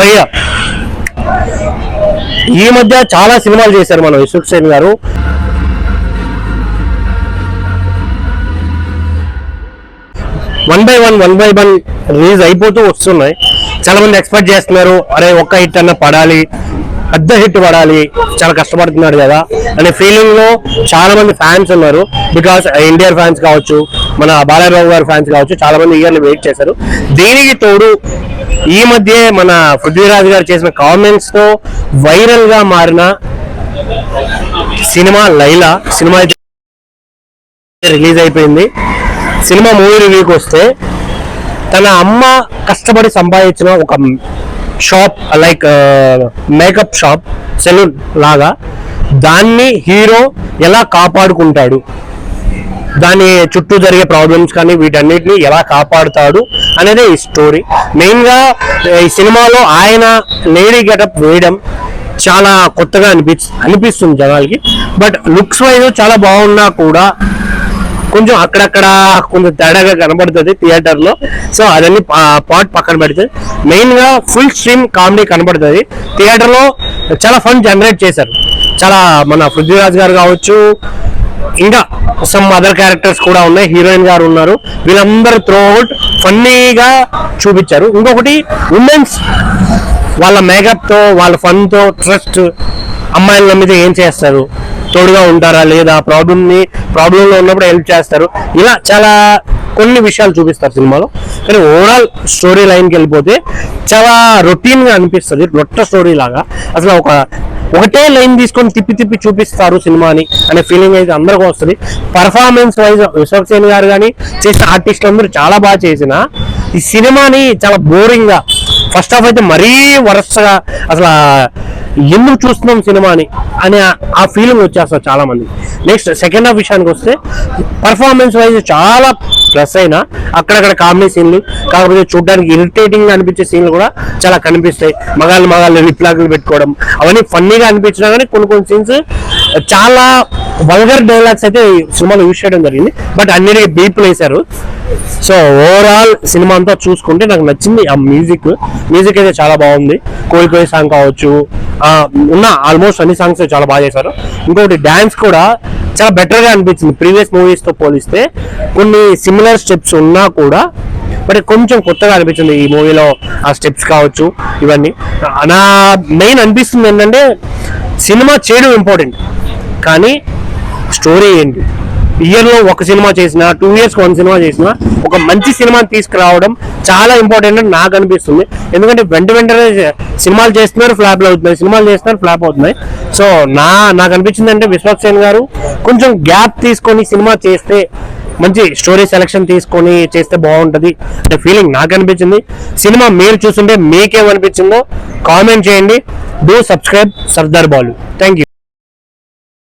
భయ్యా. ఈ మధ్య చాలా సినిమాలు చేశారు మన విశ్వక్ సేన్ గారు. One by one one by one release అయిపోతూ వస్తున్నాయి. చాలా మంది ఎక్స్పెక్ట్ చేస్తున్నారు అరే ఒక్క హిట్ అన్న పడాలి పెద్ద హిట్ పడాలి చాలా కష్టపడుతున్నాడు కదా. అనే ఫీలింగ్లో చాలా మంది ఫ్యాన్స్ ఉన్నారు. బికాస్ ఇండియన్ ఫ్యాన్స్ కావచ్చు మన బాలయ్యబాబు గారి ఫ్యాన్స్ కావచ్చు చాలా మంది ఇయర్ని వెయిట్ చేశారు. దీనికి తోడు ఈ మధ్య మన పృథ్వీరాజ్ గారు చేసిన కామెంట్స్తో వైరల్గా మారిన సినిమా లైలా సినిమా రిలీజ్ అయిపోయింది. సినిమా మూవీ రివ్యూకి వస్తే తన అమ్మ కష్టపడి సంపాదించిన ఒక shop like makeup shop salon లాగా దాన్ని హీరో ఎలా కాపాడుకుంటాడు? దాని చుట్టూ జరిగే ప్రాబ్లమ్స్ కానీ వీటన్నిటిని ఎలా కాపాడుతాడు అనేది ఈ స్టోరీ మెయిన్గా ఈ సినిమాలో ఆయన లేడీ గెటప్ వేయడం చాలా కొత్తగా అనిపి అనిపిస్తుంది జనాలకి. బట్ లుక్స్ వైజ్ చాలా బాగున్నా కూడా కొంచెం అక్కడక్కడ కొంచెం తేడాగా కనబడుతుంది థియేటర్లో సో అదన్నీ పాట్ పక్కన పెడితే మెయిన్గా ఫుల్ స్ట్రీమ్ కామెడీ కనబడుతుంది. థియేటర్లో చాలా ఫన్ జనరేట్ చేశారు. చాలా మన పృథ్వీరాజ్ గారు కావచ్చు ఇంకా సమ్ అదర్ క్యారెక్టర్స్ కూడా ఉన్నాయి. హీరోయిన్ గారు ఉన్నారు. వీళ్ళందరూ త్రోఅవుట్ ఫన్నీగా చూపించారు. ఇంకొకటి ఉమెన్స్ వాళ్ళ మేకప్తో వాళ్ళ ఫన్తో ట్రస్ట్ అమ్మాయిల మీద ఏం చేస్తారు? తోడుగా ఉంటారా లేదా? ప్రాబ్లమ్ని ప్రాబ్లంలో ఉన్నప్పుడు హెల్ప్ చేస్తారు. ఇలా చాలా కొన్ని విషయాలు చూపిస్తారు సినిమాలో. కానీ ఓవరాల్ స్టోరీ లైన్కి వెళ్ళిపోతే చాలా రొటీన్గా అనిపిస్తుంది. రొట్ట స్టోరీ లాగా. అసలు ఒక ఒకటే లైన్ తీసుకొని తిప్పి తిప్పి చూపిస్తారు సినిమాని అనే ఫీలింగ్ అయితే అందరికీ వస్తుంది. పర్ఫార్మెన్స్ వైజ్ విశ్వక్ సేన్ గారు కానీ చేసిన ఆర్టిస్టులు అందరూ చాలా బాగా చేసిన. ఈ సినిమాని చాలా బోరింగ్గా ఫస్ట్ హాఫ్ అయితే మరీ వరుసగా అసలు ఎందుకు చూస్తున్నాం సినిమాని అనే ఆ- ఫీలింగ్ వచ్చేస్తారు చాలా మంది నెక్స్ట్ సెకండ్ హాఫ్ విషయానికి వస్తే పర్ఫార్మెన్స్ వైజ్ చాలా ప్లస్ అయినా అక్కడక్కడ కామెడీ సీన్లు కాకపోతే చూడడానికి ఇరిటేటింగ్ అనిపించే సీన్లు కూడా చాలా కనిపిస్తాయి. మగాళ్ళు మగాళ్ళు రిప్లాగులు పెట్టుకోవడం అవన్నీ ఫన్నీగా అనిపించినా కానీ కొన్ని కొన్ని సీన్స్ చాలా వల్గర్ డైలాగ్స్ అయితే సినిమాలో యూజ్ చేయడం జరిగింది. బట్ అన్నిటికీ బీపులు వేశారు సో ఓవరాల్ సినిమా అంతా చూసుకుంటే నాకు నచ్చింది ఆ మ్యూజిక్ మ్యూజిక్ అయితే చాలా బాగుంది. కోల్పోయే సాంగ్ కావచ్చు ఉన్న ఆల్మోస్ట్ అన్ని సాంగ్స్ చాలా బాగా చేశారు. ఇంకొకటి డ్యాన్స్ కూడా చాలా బెటర్గా అనిపించింది. ప్రీవియస్ మూవీస్తో పోలిస్తే కొన్ని సిమిలర్ స్టెప్స్ ఉన్నా కూడా బట్ కొంచెం కొత్తగా అనిపించింది ఈ మూవీలో ఆ స్టెప్స్ కావచ్చు ఇవన్నీ. నా మెయిన్ అనిపిస్తుంది ఏంటంటే సినిమా చేయడం ఇంపార్టెంట్ కానీ స్టోరీ ఏంటి? ఇయర్లో ఒక సినిమా చేసిన టూ ఇయర్స్ వన్ సినిమా చేసిన ఒక మంచి సినిమాని తీసుకురావడం చాలా ఇంపార్టెంట్ అని నాకు అనిపిస్తుంది. ఎందుకంటే వెంట వెంటనే సినిమాలు చేస్తున్నారు ఫ్లాప్ అవుతున్నాయి. సినిమాలు చేస్తున్నారు ఫ్లాప్ అవుతున్నాయి. సో నా నాకు అనిపించింది అంటే విశ్వక్ సేన్ గారు కొంచెం గ్యాప్ తీసుకొని సినిమా చేస్తే మంచి స్టోరీ సెలక్షన్ తీసుకొని చేస్తే బాగుంటుంది అంటే ఫీలింగ్ నాకు అనిపించింది. సినిమా మీరు చూస్తుంటే మీకేమనిపించిందో కామెంట్ చేయండి. Do subscribe Sardar Balu thank you